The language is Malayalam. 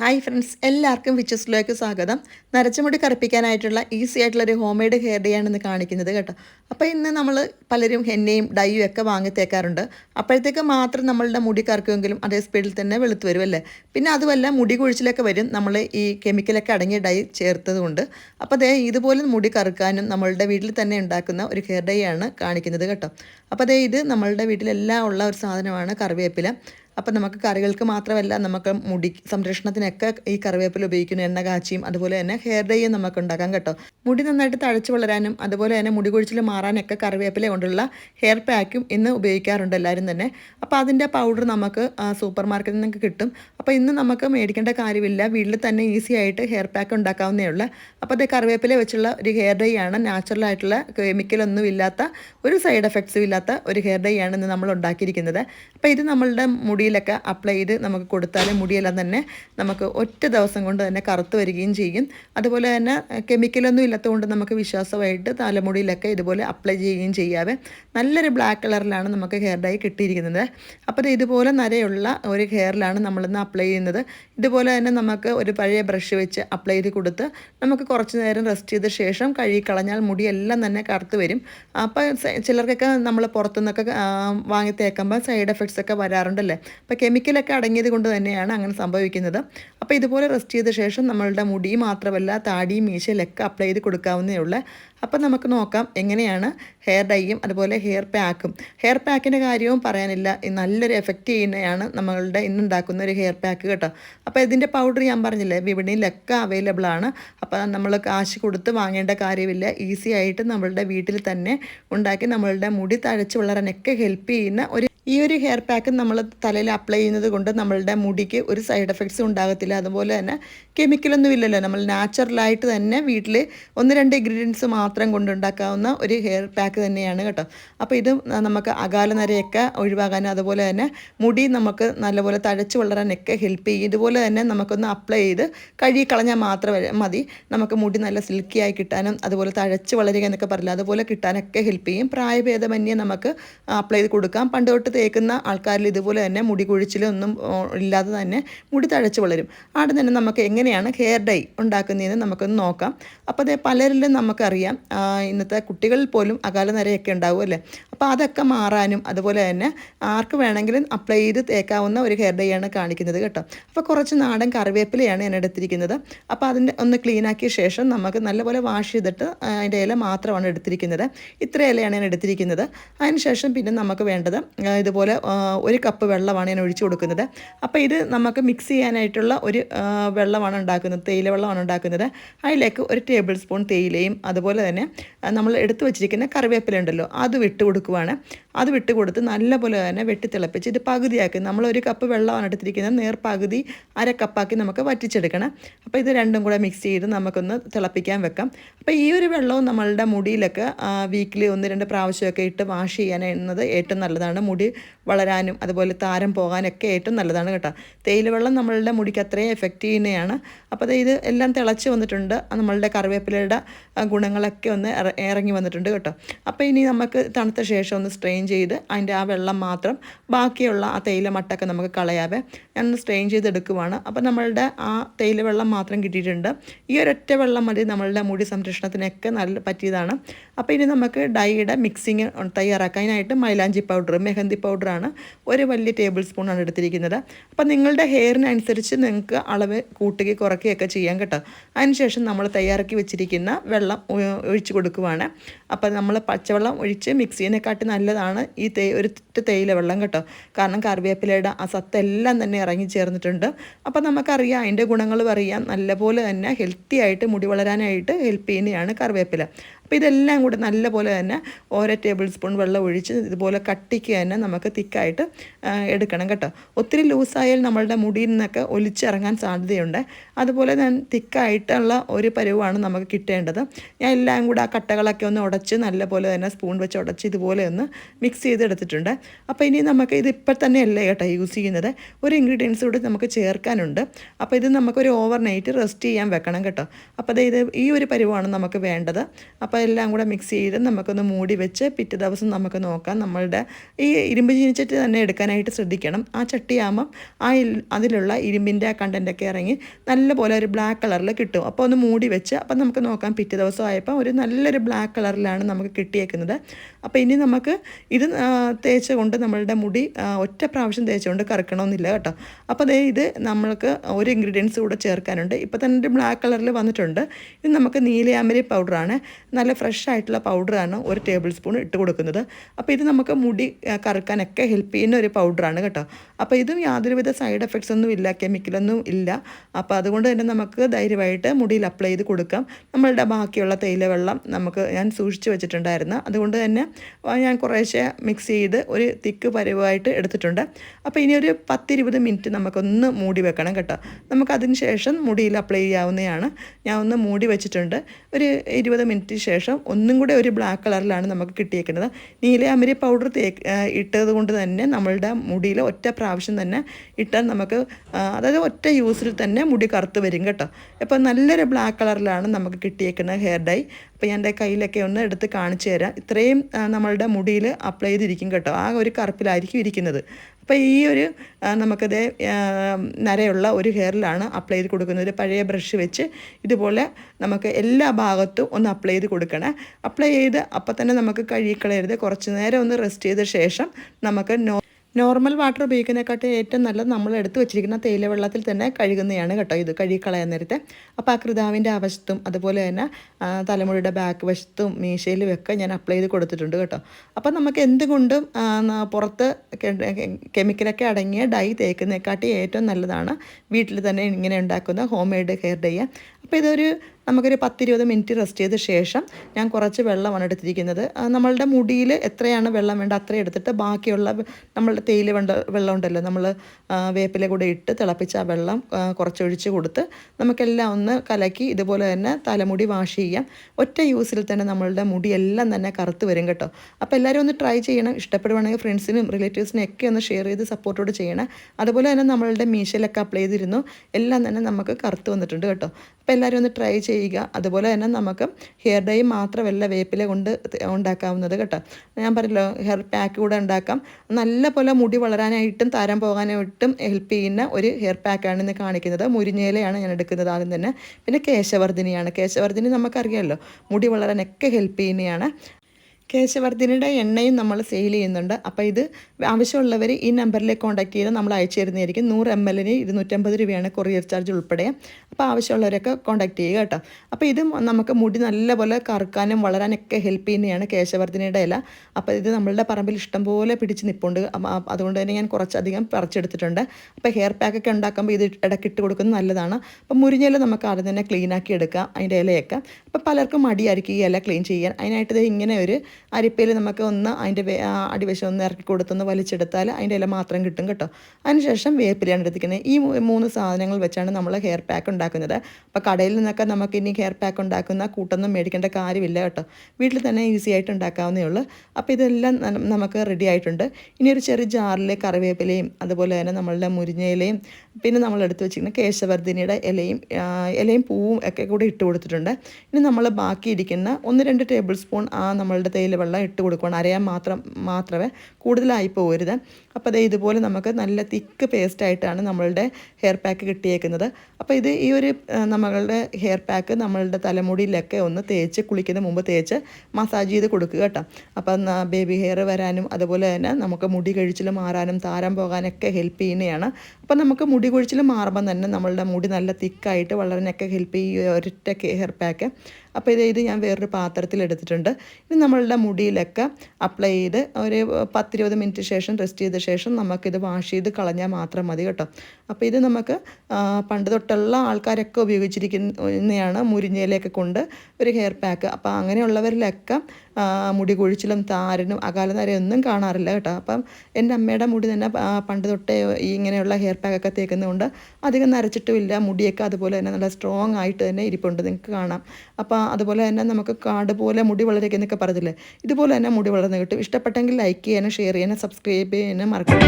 ഹായ് ഫ്രണ്ട്സ് എല്ലാവർക്കും വിച്ചസിലേക്ക് സ്വാഗതം. നരച്ചമുടി കറുപ്പിക്കാനായിട്ടുള്ള ഈസി ആയിട്ടുള്ള ഒരു ഹോം മെയ്ഡ് ഹെയർ ഡേ ആണ് ഇന്ന് കാണിക്കുന്നത് കേട്ടോ. അപ്പോൾ ഇന്ന് നമ്മൾ പലരും ഹെന്നയും ഡൈയും ഒക്കെ വാങ്ങി തേക്കാറുണ്ട്. അപ്പോഴത്തേക്ക് മാത്രം നമ്മളുടെ മുടി കറക്കുമെങ്കിലും അതേ സ്പീഡിൽ തന്നെ വെളുത്ത് വരുമല്ലേ പിന്നെ അതുമല്ല മുടി കുഴിച്ചിലൊക്കെ വരും. നമ്മൾ ഈ കെമിക്കലൊക്കെ അടങ്ങിയ ഡൈ ചേർത്തതുകൊണ്ട്. അപ്പോൾ അതേ ഇതുപോലെ മുടി കറുക്കാനും നമ്മളുടെ വീട്ടിൽ തന്നെ ഉണ്ടാക്കുന്ന ഒരു ഹെയർ ഡൈ ആണ് കാണിക്കുന്നത് കേട്ടോ. അപ്പോൾ അതേ ഇത് നമ്മളുടെ വീട്ടിലെല്ലാം ഉള്ള ഒരു സാധനമാണ് കറിവേപ്പില. അപ്പം നമുക്ക് കറികൾക്ക് മാത്രമല്ല നമുക്ക് മുടി സംരക്ഷണത്തിനൊക്കെ ഈ കറിവേപ്പില ഉപയോഗിക്കുന്ന എണ്ണ കാച്ചിയും അതുപോലെ തന്നെ ഹെയർ ഡേയും നമുക്ക് ഉണ്ടാക്കാം കേട്ടോ. മുടി നന്നായിട്ട് തഴച്ചു വളരാനും അതുപോലെ തന്നെ മുടി കൊഴിച്ചിൽ മാറാനൊക്കെ കറിവേപ്പില കൊണ്ടുള്ള ഹെയർ പാക്കും ഇന്ന് ഉപയോഗിക്കാറുണ്ട് എല്ലാവരും തന്നെ. അപ്പോൾ അതിന്റെ പൗഡർ നമുക്ക് സൂപ്പർ മാർക്കറ്റിൽ നിന്നൊക്കെ കിട്ടും. അപ്പോൾ ഇന്ന് നമുക്ക് മേടിക്കേണ്ട കാര്യമില്ല. വീട്ടിൽ തന്നെ ഈസി ആയിട്ട് ഹെയർ പാക്ക് ഉണ്ടാക്കാവുന്നേ ഉള്ളൂ. അപ്പോൾ അത് കറിവേപ്പില വെച്ചുള്ള ഒരു ഹെയർ ഡ്രൈ ആണ്. നാച്ചുറൽ ആയിട്ടുള്ള കെമിക്കലൊന്നും ഇല്ലാത്ത ഒരു സൈഡ് എഫക്ട്സും ഇല്ലാത്ത ഒരു ഹെയർ ഡ്രൈ ആണ് ഇന്ന് നമ്മൾ ഉണ്ടാക്കിയിരിക്കുന്നത്. അപ്പോൾ ഇത് നമ്മളുടെ മുടിയിലൊക്കെ അപ്ലൈ ചെയ്ത് നമുക്ക് കൊടുത്താൽ മുടിയെല്ലാം തന്നെ നമുക്ക് ഒറ്റ ദിവസം കൊണ്ട് തന്നെ കറുത്ത് വരികയും ചെയ്യും. അതുപോലെ തന്നെ കെമിക്കലൊന്നും ഇല്ലാത്തതുകൊണ്ട് നമുക്ക് വിശ്വാസമായിട്ട് തലമുടിയിലൊക്കെ ഇതുപോലെ അപ്ലൈ ചെയ്യുകയും ചെയ്യാവേ. നല്ലൊരു ബ്ലാക്ക് കളറിലാണ് നമുക്ക് ഹെയർ ഡൈ കിട്ടിയിരിക്കുന്നത്. അപ്പോൾ ഇത് ഇതുപോലെ നരയുള്ള ഒരു ഹെയറിലാണ് നമ്മളിന്ന് അപ്ലൈ ചെയ്യുന്നത്. ഇതുപോലെ തന്നെ നമുക്ക് ഒരു പഴയ ബ്രഷ് വെച്ച് അപ്ലൈ ചെയ്ത് കൊടുത്ത് നമുക്ക് കുറച്ച് നേരം റെസ്റ്റ് ചെയ്ത ശേഷം കഴുകി കളഞ്ഞാൽ മുടിയെല്ലാം തന്നെ കറുത്ത് വരും. അപ്പോൾ ചിലർക്കൊക്കെ നമ്മൾ പുറത്തുനിന്നൊക്കെ വാങ്ങി തേക്കുമ്പോൾ സൈഡ് എഫക്ട്സ് ഒക്കെ വരാറുണ്ടല്ലേ? അപ്പോൾ കെമിക്കലൊക്കെ അടങ്ങിയത് കൊണ്ട് തന്നെയാണ് അങ്ങനെ സംഭവിക്കുന്നത്. അപ്പോൾ ഇതുപോലെ റെസ്റ്റ് ചെയ്ത ശേഷം നമ്മളുടെ മുടി മാത്രമല്ല താടിയും മീശയിലൊക്കെ അപ്ലൈ ചെയ്ത് കൊടുക്കാവുന്നേ അപ്പോൾ നമുക്ക് നോക്കാം എങ്ങനെയാണ് ഹെയർ ഡൈയും അതുപോലെ ഹെയർ പാക്കും ഹെയർ പാക്കിന്റെ കാര്യവും പറയാനില്ല. നല്ലൊരു എഫക്റ്റ് ചെയ്യുന്നതാണ് നമ്മളുടെ ഇന്നുണ്ടാക്കുന്ന ഒരു ഹെയർ പാക്ക് കേട്ടോ. അപ്പോൾ ഇതിന്റെ പൗഡർ ഞാൻ പറഞ്ഞില്ലേ വിപണിയിലൊക്കെ അവൈലബിൾ ആണ്. അപ്പോൾ നമ്മൾ കാശ് കൊടുത്ത് വാങ്ങേണ്ട കാര്യമില്ല. ഈസി ആയിട്ട് നമ്മളുടെ വീട്ടിൽ തന്നെ ഉണ്ടാക്കി നമ്മളുടെ മുടി തഴച്ച് വളരാനൊക്കെ ഹെൽപ്പ് ചെയ്യുന്ന ഒരു ഈ ഒരു ഹെയർ പാക്ക് നമ്മൾ തലയിൽ അപ്ലൈ ചെയ്യുന്നത് കൊണ്ട് നമ്മളുടെ മുടിക്ക് ഒരു സൈഡ് എഫക്ട്സും ഉണ്ടാകത്തില്ല. അതുപോലെ തന്നെ കെമിക്കലൊന്നും ഇല്ലല്ലോ. നമ്മൾ നാച്ചുറലായിട്ട് തന്നെ വീട്ടിൽ ഒന്ന് രണ്ട് ഇൻഗ്രീഡിയൻസ് മാത്രം കൊണ്ടുണ്ടാക്കാവുന്ന ഒരു ഹെയർ പാക്ക് തന്നെയാണ് കേട്ടോ. അപ്പോൾ ഇത് നമുക്ക് അകാല നരയൊക്കെ ഒഴിവാക്കാനും അതുപോലെ തന്നെ മുടി നമുക്ക് നല്ലപോലെ തഴച്ച് വളരാനൊക്കെ ഹെൽപ്പ് ചെയ്യും. ഇതുപോലെ തന്നെ നമുക്കൊന്ന് അപ്ലൈ ചെയ്ത് കഴുകി കളഞ്ഞാൽ മാത്രം മതി. നമുക്ക് മുടി നല്ല സിൽക്കി ആയി കിട്ടാനും അതുപോലെ തഴച്ച് വളരുക എന്നൊക്കെ പറയില്ല അതുപോലെ കിട്ടാനൊക്കെ ഹെൽപ്പ് ചെയ്യും. പ്രായഭേദമന്യേ നമുക്ക് അപ്ലൈ ചെയ്ത് കൊടുക്കാം. പണ്ട് തൊട്ട് തേക്കുന്ന ആൾക്കാരിൽ ഇതുപോലെ തന്നെ മുടി കുഴിച്ചിലൊന്നും ഇല്ലാതെ തന്നെ മുടി തഴച്ച് വളരും. അവിടെ തന്നെ നമുക്ക് എങ്ങനെയാണ് ഹെയർ ഡൈ ഉണ്ടാക്കുന്നതെന്ന് നമുക്കൊന്ന് നോക്കാം. അപ്പോൾ അതേ പലരിലും നമുക്കറിയാം ഇന്നത്തെ കുട്ടികളിൽ പോലും അകാല നരയൊക്കെ ഉണ്ടാവും അല്ലേ? അപ്പോൾ അതൊക്കെ മാറാനും അതുപോലെ തന്നെ ആർക്ക് വേണമെങ്കിലും അപ്ലൈ ചെയ്ത് തേക്കാവുന്ന ഒരു ഹെയർ ഡൈ ആണ് കാണിക്കുന്നത് കേട്ടോ. അപ്പോൾ കുറച്ച് നാടൻ കറിവേപ്പിലയാണ് ഞാൻ എടുത്തിരിക്കുന്നത്. അപ്പോൾ അതിന്റെ ഒന്ന് ക്ലീൻ ആക്കിയ ശേഷം നമുക്ക് നല്ലപോലെ വാഷ് ചെയ്തിട്ട് അതിന്റെ ഇല മാത്രമാണ് എടുത്തിരിക്കുന്നത്. ഇത്ര ഇലയാണ് ഞാൻ എടുത്തിരിക്കുന്നത്. അതിന് ശേഷം പിന്നെ നമുക്ക് വേണ്ടത് ഇതുപോലെ ഒരു കപ്പ് വെള്ളമാണ് ഞാൻ ഒഴിച്ചു കൊടുക്കുന്നത്. അപ്പോൾ ഇത് നമുക്ക് മിക്സ് ചെയ്യാനായിട്ടുള്ള ഒരു വെള്ളമാണ് ഉണ്ടാക്കുന്നത് തേയില വെള്ളമാണ് ഉണ്ടാക്കുന്നത്. അതിലേക്ക് ഒരു ടേബിൾ സ്പൂൺ തേയിലയും അതുപോലെ തന്നെ നമ്മൾ എടുത്തു വെച്ചിരിക്കുന്ന കറിവേപ്പില ഉണ്ടല്ലോ അത് വിട്ട് കൊടുക്കുവാണ്. അത് വിട്ട് കൊടുത്ത് നല്ലപോലെ തന്നെ വെട്ടിത്തിളപ്പിച്ച് ഇത് പകുതിയാക്കി നമ്മൾ ഒരു കപ്പ് വെള്ളമാണ് എടുത്തിരിക്കുന്നത് നേർ പകുതി അര കപ്പാക്കി നമുക്ക് വറ്റിച്ചെടുക്കണം. അപ്പോൾ ഇത് രണ്ടും കൂടെ മിക്സ് ചെയ്ത് നമുക്കൊന്ന് തിളപ്പിക്കാൻ വെക്കാം. അപ്പോൾ ഈ ഒരു വെള്ളവും നമ്മളുടെ മുടിയിലൊക്കെ വീക്കിലി ഒന്ന് രണ്ട് പ്രാവശ്യമൊക്കെ ഇട്ട് വാഷ് ചെയ്യാനെന്നത് ഏറ്റവും നല്ലതാണ്. മുടി വളരാനും അതുപോലെ താരം പോകാനൊക്കെ ഏറ്റവും നല്ലതാണ് കേട്ടോ. തേയില വെള്ളം നമ്മളുടെ മുടിക്ക് അത്രയും എഫക്റ്റ് ചെയ്യുന്നതാണ്. അപ്പോൾ ഇത് എല്ലാം തിളച്ച് വന്നിട്ടുണ്ട്. നമ്മളുടെ കറിവേപ്പിലയുടെ ഗുണങ്ങളൊക്കെ ഒന്ന് ഇറങ്ങി വന്നിട്ടുണ്ട് കേട്ടോ. അപ്പോൾ ഇനി നമുക്ക് തണുത്ത ശേഷം ഒന്ന് സ്ട്രെയിൻ ചെയ്ത് അതിന്റെ ആ വെള്ളം മാത്രം ബാക്കിയുള്ള ആ തേയില മട്ടൊക്കെ നമുക്ക് കളയാതെ ഞാൻ സ്ട്രെയിൻ ചെയ്തെടുക്കുവാണ്. അപ്പോൾ നമ്മളുടെ ആ തേയില വെള്ളം മാത്രം കിട്ടിയിട്ടുണ്ട്. ഈ ഒരൊറ്റ വെള്ളം മതി നമ്മളുടെ മുടി സംരക്ഷണത്തിനൊക്കെ നല്ല പറ്റിയതാണ്. അപ്പോൾ ഇനി നമുക്ക് ഡൈയുടെ മിക്സിങ് തയ്യാറാക്കാനായിട്ട് മൈലാഞ്ചി പൗഡർ മെഹന്തി പൗഡറാണ് ഒരു വലിയ ടേബിൾ സ്പൂണാണ് എടുത്തിരിക്കുന്നത്. അപ്പോൾ നിങ്ങളുടെ ഹെയറിനനുസരിച്ച് നിങ്ങൾക്ക് അളവ് കൂട്ടുകയും കുറയ്ക്കുകയൊക്കെ ചെയ്യാം കേട്ടോ. അതിനുശേഷം നമ്മൾ തയ്യാറാക്കി വെച്ചിരിക്കുന്ന വെള്ളം ഒഴിച്ച് കൊടുക്കുവാണ്. അപ്പോൾ നമ്മൾ പച്ചവെള്ളം ഒഴിച്ച് മിക്സിനെക്കാട്ടി നല്ലതാണ് ഈ തേ ഒരു തേയില വെള്ളം കേട്ടോ. കാരണം കറിവേപ്പിലയുടെ ആ സത്തെല്ലാം തന്നെ ഇറങ്ങി ചേർന്നിട്ടുണ്ട്. അപ്പോൾ നമുക്കറിയാം അതിന്റെ ഗുണങ്ങൾ പറയാം. നല്ലപോലെ തന്നെ ഹെൽത്തി ആയിട്ട് മുടി വളരാനായിട്ട് ഹെൽപ്പ് ചെയ്യുന്നതാണ് കറിവേപ്പില. അപ്പോൾ ഇതെല്ലാം കൂടെ നല്ലപോലെ തന്നെ ഓരോ ടേബിൾ സ്പൂൺ വെള്ളം ഒഴിച്ച് ഇതുപോലെ കട്ടിക്ക് തന്നെ നമുക്ക് തിക്കായിട്ട് എടുക്കണം കേട്ടോ. ഒത്തിരി ലൂസായാൽ നമ്മളുടെ മുടിയിൽ നിന്നൊക്കെ ഒലിച്ചിറങ്ങാൻ സാധ്യതയുണ്ട്. അതുപോലെ തന്നെ തിക്കായിട്ടുള്ള ഒരു പരുവാണ് നമുക്ക് കിട്ടേണ്ടത്. ഞാൻ എല്ലാം കൂടെ ആ കട്ടകളൊക്കെ ഒന്ന് ഉടച്ച് നല്ലപോലെ തന്നെ സ്പൂൺ വെച്ച് ഉടച്ച് ഇതുപോലെ ഒന്ന് മിക്സ് ചെയ്തെടുത്തിട്ടുണ്ട്. അപ്പോൾ ഇനി നമുക്ക് ഇത് ഇപ്പോൾ തന്നെയല്ലേ കേട്ടോ യൂസ് ചെയ്യുന്നത്. ഒരു ഇൻഗ്രീഡിയൻസ് കൂടി നമുക്ക് ചേർക്കാനുണ്ട്. അപ്പോൾ ഇത് നമുക്കൊരു ഓവർ നൈറ്റ് റെസ്റ്റ് ചെയ്യാൻ വെക്കണം കേട്ടോ. അപ്പോൾ ഇത് ഈ ഒരു പരുവാണ് നമുക്ക് വേണ്ടത്. അപ്പോൾ അപ്പോൾ എല്ലാം കൂടെ മിക്സ് ചെയ്ത് നമുക്കൊന്ന് മൂടി വെച്ച് പിറ്റേ ദിവസം നമുക്ക് നോക്കാം. നമ്മളുടെ ഈ ഇരുമ്പ് ചീനിച്ചട്ടി തന്നെ എടുക്കാനായിട്ട് ശ്രദ്ധിക്കണം. ആ ചട്ടിയാകുമ്പം ആ അതിലുള്ള ഇരുമ്പിന്റെ ആ കണ്ടന്റൊക്കെ ഇറങ്ങി നല്ലപോലെ ഒരു ബ്ലാക്ക് കളറിൽ കിട്ടും. അപ്പോൾ ഒന്ന് മൂടി വെച്ച് അപ്പം നമുക്ക് നോക്കാം പിറ്റേ ദിവസം ആയപ്പോൾ ഒരു നല്ലൊരു ബ്ലാക്ക് കളറിലാണ് നമുക്ക് കിട്ടിയേക്കുന്നത്. അപ്പോൾ ഇനി നമുക്ക് ഇത് തേച്ച് കൊണ്ട് നമ്മളുടെ മുടി ഒറ്റ പ്രാവശ്യം തേച്ചുകൊണ്ട് കറക്കണമെന്നില്ല കേട്ടോ. അപ്പോൾ അതേ ഇത് നമ്മൾക്ക് ഒരു ഇൻഗ്രീഡിയൻസ് കൂടെ ചേർക്കാനുണ്ട്. ഇപ്പോൾ തന്നെ ഒരു ബ്ലാക്ക് കളറിൽ വന്നിട്ടുണ്ട്. ഇത് നമുക്ക് നീലയാമരി പൗഡറാണ് നല്ല ഫ്രഷ് ആയിട്ടുള്ള പൗഡറാണ് ഒരു ടേബിൾ സ്പൂൺ ഇട്ട് കൊടുക്കുന്നത്. അപ്പോൾ ഇത് നമുക്ക് മുടി കറുക്കാനൊക്കെ ഹെൽപ്പ് ചെയ്യുന്ന ഒരു പൗഡറാണ് കേട്ടോ. അപ്പോൾ ഇതും യാതൊരുവിധ സൈഡ് എഫക്ട്സ് ഒന്നും ഇല്ല കെമിക്കലൊന്നും ഇല്ല. അപ്പോൾ അതുകൊണ്ട് തന്നെ നമുക്ക് ധൈര്യമായിട്ട് മുടിയിൽ അപ്ലൈ ചെയ്ത് കൊടുക്കാം. നമ്മളുടെ ബാക്കിയുള്ള തേയില വെള്ളം നമുക്ക് ഞാൻ സൂക്ഷിച്ച് വെച്ചിട്ടുണ്ടായിരുന്നു. അതുകൊണ്ട് തന്നെ ഞാൻ കുറേശ്ശെ മിക്സ് ചെയ്ത് ഒരു തിക്ക് പരിവായിട്ട് എടുത്തിട്ടുണ്ട്. അപ്പോൾ ഇനി ഒരു പത്തിരുപത് മിനിറ്റ് നമുക്കൊന്ന് മൂടി വെക്കണം കേട്ടോ. നമുക്കതിന് ശേഷം മുടിയിൽ അപ്ലൈ ചെയ്യാവുന്നതാണ്. ഞാൻ ഒന്ന് മൂടി വെച്ചിട്ടുണ്ട്. ഒരു ഇരുപത് മിനിറ്റ് ശേഷം ഒന്നും കൂടെ ഒരു ബ്ലാക്ക് കളറിലാണ് നമുക്ക് കിട്ടിയേക്കുന്നത്. നീലയാമരി പൗഡർ തേക്ക് ഇട്ടത് കൊണ്ട് തന്നെ നമ്മളുടെ മുടിയിൽ ഒറ്റ പ്രാവശ്യം തന്നെ ഇട്ടാൽ നമുക്ക് അതായത് ഒറ്റ യൂസിൽ തന്നെ മുടി കറുത്ത് വരും കേട്ടോ. അപ്പോൾ നല്ലൊരു ബ്ലാക്ക് കളറിലാണ് നമുക്ക് കിട്ടിയേക്കുന്നത് ഹെയർ ഡൈ അപ്പോൾ ഞാൻ എന്റെ കയ്യിലൊക്കെ ഒന്ന് എടുത്ത് കാണിച്ചു തരാം. ഇത്രയും നമ്മളുടെ മുടിയിൽ അപ്ലൈ ചെയ്തിരിക്കും കേട്ടോ. ആ ഒരു കറുപ്പിലായിരിക്കും ഇരിക്കുന്നത്. അപ്പോൾ ഈ ഒരു നമുക്കത് നരയുള്ള ഒരു ഹെയറിലാണ് അപ്ലൈ ചെയ്ത് കൊടുക്കുന്നത്. പഴയ ബ്രഷ് വെച്ച് ഇതുപോലെ നമുക്ക് എല്ലാ ഭാഗത്തും ഒന്ന് അപ്ലൈ ചെയ്ത് കൊടുക്കണേ. അപ്ലൈ ചെയ്ത് അപ്പം തന്നെ നമുക്ക് കഴുകിക്കളയരുത്. കുറച്ച് നേരം ഒന്ന് റെസ്റ്റ് ചെയ്ത ശേഷം നമുക്ക് നോ നോർമൽ വാട്ടർ ഉപയോഗിക്കുന്നതിനെക്കാട്ടും ഏറ്റവും നല്ലത് നമ്മൾ എടുത്തു വെച്ചിരിക്കുന്ന തേയില വെള്ളത്തിൽ തന്നെ കഴുകുന്നതാണ് കേട്ടോ ഇത് കഴുകിക്കളയാൻ നേരത്തെ. അപ്പോൾ ആ കൃതാവിന്റെ ആ വശത്തും അതുപോലെ തന്നെ തലമുടിയുടെ ബാക്ക് വശത്തും മീശയിലും ഒക്കെ ഞാൻ അപ്ലൈ ചെയ്ത് കൊടുത്തിട്ടുണ്ട് കേട്ടോ. അപ്പോൾ നമുക്ക് എന്തുകൊണ്ടും പുറത്ത് കെമിക്കലൊക്കെ അടങ്ങിയ ഡൈ തേക്കുന്നതിനെക്കാട്ടി ഏറ്റവും നല്ലതാണ് വീട്ടിൽ തന്നെ ഇങ്ങനെ ഉണ്ടാക്കുന്ന ഹോം മെയ്ഡ് ഹെയർ ഡൈ അപ്പോൾ ഇതൊരു നമുക്കൊരു പത്തിരുപത് മിനിറ്റ് റെസ്റ്റ് ചെയ്ത ശേഷം ഞാൻ കുറച്ച് വെള്ളമാണ് എടുത്തിരിക്കുന്നത്. നമ്മളുടെ മുടിയിൽ എത്രയാണ് വെള്ളം വേണ്ട അത്രയും എടുത്തിട്ട് ബാക്കിയുള്ള നമ്മളുടെ തേയില വെണ്ട വെള്ളം ഉണ്ടല്ലോ നമ്മൾ വേപ്പില കൂടെ ഇട്ട് തിളപ്പിച്ച ആ വെള്ളം കുറച്ച് കുറച്ചൊഴിച്ച് കൊടുത്ത് നമുക്കെല്ലാം ഒന്ന് കലക്കി ഇതുപോലെ തന്നെ തലമുടി വാഷ് ചെയ്യാം. ഒറ്റ യൂസിൽ തന്നെ നമ്മളുടെ മുടിയെല്ലാം തന്നെ കറുത്ത് വരും കേട്ടോ. അപ്പോൾ എല്ലാവരും ഒന്ന് ട്രൈ ചെയ്യണം. ഇഷ്ടപ്പെടുവാണെങ്കിൽ ഫ്രണ്ട്സിനും റിലേറ്റീവ്സിനും ഒക്കെ ഒന്ന് ഷെയർ ചെയ്ത് സപ്പോർട്ടോട് ചെയ്യണം. അതുപോലെ തന്നെ നമ്മളുടെ മീശയിലൊക്കെ അപ്ലൈ ചെയ്തിരുന്നു. എല്ലാം തന്നെ നമുക്ക് കറുത്ത് വന്നിട്ടുണ്ട് കേട്ടോ. അപ്പോൾ എല്ലാവരും ഒന്ന് ട്രൈ ചെയ്യുക. അതുപോലെ തന്നെ നമുക്ക് ഹെയർ ഡൈ മാത്രമല്ല വേപ്പില കൊണ്ട് ഉണ്ടാക്കാവുന്നത് കേട്ടോ. ഞാൻ പറഞ്ഞല്ലോ ഹെയർ പാക്ക് കൂടെ ഉണ്ടാക്കാം. നല്ല പോലെ മുടി വളരാനായിട്ടും താരം പോകാനായിട്ടും ഹെൽപ്പ് ചെയ്യുന്ന ഒരു ഹെയർ പാക്കാണ് ഇന്ന് കാണിക്കുന്നത്. മുരിഞ്ഞയിലയാണ് ഞാൻ എടുക്കുന്നത് ആദ്യം തന്നെ. പിന്നെ കേശവർദ്ധിനിയാണ്. കേശവർദ്ധിനി നമുക്കറിയാമല്ലോ മുടി വളരാനൊക്കെ ഹെൽപ്പ് ചെയ്യുന്നതാണ് കേശവർദ്ധിനിയുടെ എണ്ണയും നമ്മൾ സെയിൽ ചെയ്യുന്നുണ്ട്. അപ്പോൾ ഇത് ആവശ്യമുള്ളവർ ഈ നമ്പറിലേക്ക് കോൺടാക്ട് ചെയ്ത് നമ്മൾ അയച്ചു തരുന്നതായിരിക്കും. നൂറ് എം എല്ലിന് ഇരുന്നൂറ്റമ്പത് രൂപയാണ് കൊറിയർ ചാർജ് ഉൾപ്പെടെ. അപ്പോൾ ആവശ്യമുള്ളവരൊക്കെ കോൺടാക്ട് ചെയ്യുക കേട്ടോ. അപ്പോൾ ഇത് നമുക്ക് മുടി നല്ലപോലെ കറുക്കാനും വളരാനൊക്കെ ഹെൽപ്പ് ചെയ്യുന്നതാണ് കേശവർദ്ധിനിയുടെ ഇല. അപ്പോൾ ഇത് നമ്മളുടെ പറമ്പിൽ ഇഷ്ടംപോലെ പിടിച്ച് അപ്പ- അതുകൊണ്ട് തന്നെ ഞാൻ കുറച്ചധികം പറിച്ചെടുത്തിട്ടുണ്ട്. അപ്പോൾ ഹെയർ പാക്കൊക്കെ ഉണ്ടാക്കുമ്പോൾ ഇത് ഇടയ്ക്കിട്ട് കൊടുക്കുന്നത് നല്ലതാണ്. അപ്പോൾ മുരിഞ്ഞില നമുക്ക് ആദ്യം തന്നെ ക്ലീനാക്കി എടുക്കാം അതിന്റെ ഇലയൊക്കെ. അപ്പോൾ പലർക്കും മടിയായിരിക്കും ഈ ഇല ക്ലീൻ ചെയ്യാൻ. അതിനായിട്ട് ഇത് ഇങ്ങനെ ഒരു അരിപ്പയിൽ നമുക്ക് ഒന്ന് അതിന്റെ അടിവശം ഒന്ന് ഇറക്കി കൊടുത്തൊന്ന് വലിച്ചെടുത്താൽ അതിന്റെ ഇല മാത്രം കിട്ടും കേട്ടോ. അതിനുശേഷം വേപ്പിലയാണ് എടുത്തിരിക്കുന്നത്. ഈ മൂന്ന് സാധനങ്ങൾ വെച്ചാണ് നമ്മൾ ഹെയർ പാക്ക് ഉണ്ടാക്കുന്നത്. അപ്പോൾ കടയിൽ നിന്നൊക്കെ നമുക്ക് ഇനി ഹെയർ പാക്ക് ഉണ്ടാക്കുന്ന കൂട്ടൊന്നും മേടിക്കേണ്ട കാര്യമില്ല കേട്ടോ. വീട്ടിൽ തന്നെ ഈസി ആയിട്ട് ഉണ്ടാക്കാവുന്നേ ഉള്ളൂ. അപ്പോൾ ഇതെല്ലാം നമുക്ക് റെഡി ആയിട്ടുണ്ട്. ഇനി ഒരു ചെറിയ ജാറിലെ കറിവേപ്പിലയും അതുപോലെ തന്നെ നമ്മളുടെ മുരിങ്ങയിലയും പിന്നെ നമ്മൾ എടുത്തു വെച്ചിരിക്കുന്ന കേശവർദ്ധിനിയുടെ ഇലയും ഇലയും പൂവും ഒക്കെ കൂടെ ഇട്ട് കൊടുത്തിട്ടുണ്ട്. ഇനി നമ്മൾ ബാക്കി ഇരിക്കുന്ന ഒന്ന് രണ്ട് ടേബിൾ സ്പൂൺ ആ നമ്മളുടെ വെള്ളം ഇട്ട് കൊടുക്കണം അരയാൻ മാത്രം മാത്രമേ കൂടുതലായി പോകരുത് അപ്പോൾ അതേ ഇതുപോലെ നമുക്ക് നല്ല തിക്ക് പേസ്റ്റായിട്ടാണ് നമ്മളുടെ ഹെയർ പാക്ക് കിട്ടിയേക്കുന്നത്. അപ്പോൾ ഇത് ഈ ഒരു നമ്മളുടെ ഹെയർ പാക്ക് നമ്മളുടെ തലമുടിയിലൊക്കെ ഒന്ന് തേച്ച് കുളിക്കുന്ന മുമ്പ് തേച്ച് മസാജ് ചെയ്ത് കൊടുക്കുക കേട്ടോ. അപ്പം ബേബി ഹെയർ വരാനും അതുപോലെ തന്നെ നമുക്ക് മുടി കഴിച്ചിൽ മാറാനും താരം പോകാനൊക്കെ ഹെൽപ്പ് ചെയ്യുന്നതാണ്. അപ്പം നമുക്ക് മുടി കൊഴിച്ചിൽ മാറുമ്പം തന്നെ നമ്മളുടെ മുടി നല്ല തിക്കായിട്ട് വളരാനൊക്കെ ഹെൽപ്പ് ചെയ്യും ഈ ഒരൊറ്റ ഹെയർ പാക്ക് അപ്പോൾ ഇത് ഇത് ഞാൻ വേറൊരു പാത്രത്തിൽ എടുത്തിട്ടുണ്ട്. ഇനി നമ്മളുടെ മുടിയിലൊക്കെ അപ്ലൈ ചെയ്ത് ഒരു പത്തിരുപത് മിനിറ്റ് ശേഷം റെസ്റ്റ് ചെയ്ത ശേഷം നമുക്കിത് വാഷ് ചെയ്ത് കളഞ്ഞാൽ മാത്രം മതി കേട്ടോ. അപ്പോൾ ഇത് നമുക്ക് പണ്ട് തൊട്ടുള്ള ആൾക്കാരൊക്കെ ഉപയോഗിച്ചിരിക്കുന്നതാണ് മുരിഞ്ഞയിലൊക്കെ കൊണ്ട് ഒരു ഹെയർ പാക്ക് അപ്പോൾ അങ്ങനെയുള്ളവരിലൊക്കെ മുടി കൊഴിച്ചിലും താരനും അകാലനരയും ഒന്നും കാണാറില്ല കേട്ടോ. അപ്പം എന്റെ അമ്മയുടെ മുടി തന്നെ പണ്ട് തൊട്ടേ ഈ ഇങ്ങനെയുള്ള ഹെയർ പാക്കൊക്കെ തേക്കുന്നതുകൊണ്ട് അധികം നരച്ചിട്ടുമില്ല. മുടിയൊക്കെ അതുപോലെ തന്നെ നല്ല സ്ട്രോങ് ആയിട്ട് തന്നെ ഇരിപ്പുണ്ട്. നിങ്ങൾക്ക് കാണാം. അപ്പോൾ അതുപോലെ തന്നെ നമുക്ക് കാട് പോലെ മുടി വളരുന്നൊക്കെ പറഞ്ഞില്ലേ? ഇതുപോലെ തന്നെ മുടി വളർന്ന് കിട്ടും. ഇഷ്ടപ്പെട്ടെങ്കിൽ ലൈക്ക് ചെയ്യാനും ഷെയർ ചെയ്യാനും സബ്സ്ക്രൈബ് ചെയ്യാനും മറക്കരുത്.